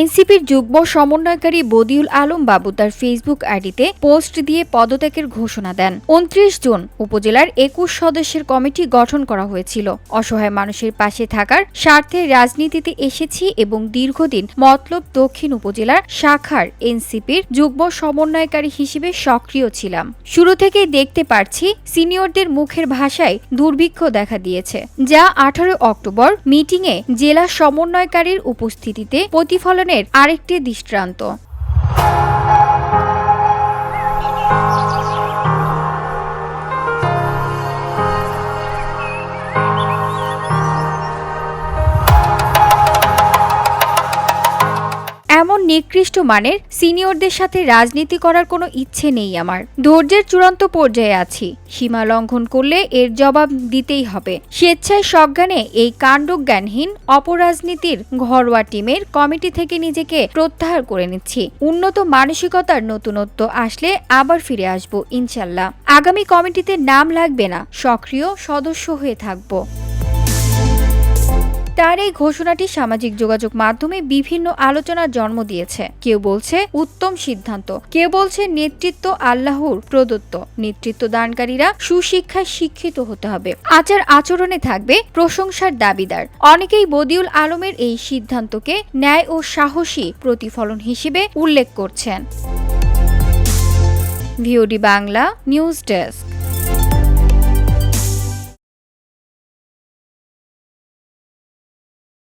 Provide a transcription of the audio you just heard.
এনসিপির যুগ্ম সমন্বয়কারী বদিউল আলম বাবু তার ফেসবুক আইডিতে পোস্ট দিয়ে পদত্যাগের ঘোষণা দেন। উনত্রিশ জুন উপজেলার একুশ সদস্যের কমিটি গঠন করা হয়েছিল। অসহায় মানুষের পাশে থাকার স্বার্থে রাজনীতিতে এসেছি এবং দীর্ঘদিন মতলব দক্ষিণ উপজেলার শাখার এনসিপির যুগ্ম সমন্বয়কারী হিসেবে সক্রিয় ছিলাম। শুরু থেকেই দেখতে পারছি সিনিয়রদের মুখের ভাষায় দুর্ভিক্ষ দেখা দিয়েছে, যা আঠারো অক্টোবর মিটিংয়ে জেলা সমন্বয়কারীর উপস্থিতিতে প্রতিফলনের আরেকটি দৃষ্টান্ত। নিকৃষ্ট মানের সিনিয়রদের সাথে রাজনীতি করার কোনো ইচ্ছে নেই আমার। ধৈর্যের চূড়ান্ত পর্যায়ে আছি। সীমা লঙ্ঘন করলে এর জবাব দিতেই হবে। স্বেচ্ছায় সজ্ঞানে এই কাণ্ডজ্ঞানহীন অপরাজনীতির ঘরোয়া টিমের কমিটি থেকে নিজেকে প্রত্যাহার করে নিচ্ছি। উন্নত মানসিকতার নতুনত্ব আসলে আবার ফিরে আসব, ইনশাল্লাহ। আগামী কমিটিতে নাম লাগবে না। সক্রিয় সদস্য হয়ে থাকব। তার এই ঘোষণাটি সামাজিক যোগাযোগ মাধ্যমে বিভিন্ন আলোচনার জন্ম দিয়েছে। কেউ বলছে, উত্তম সিদ্ধান্ত। কেউ বলছে, নেতৃত্ব আল্লাহর প্রদত্ত। নেতৃত্ব দানকারীরা সুশিক্ষায় শিক্ষিত হতে হবে। আচার আচরণে থাকবে প্রশংসার দাবিদার। অনেকেই বদিউল আলমের এই সিদ্ধান্তকে ন্যায় ও সাহসী প্রতিফলন হিসেবে উল্লেখ করছেন। VOD Bangla news desk.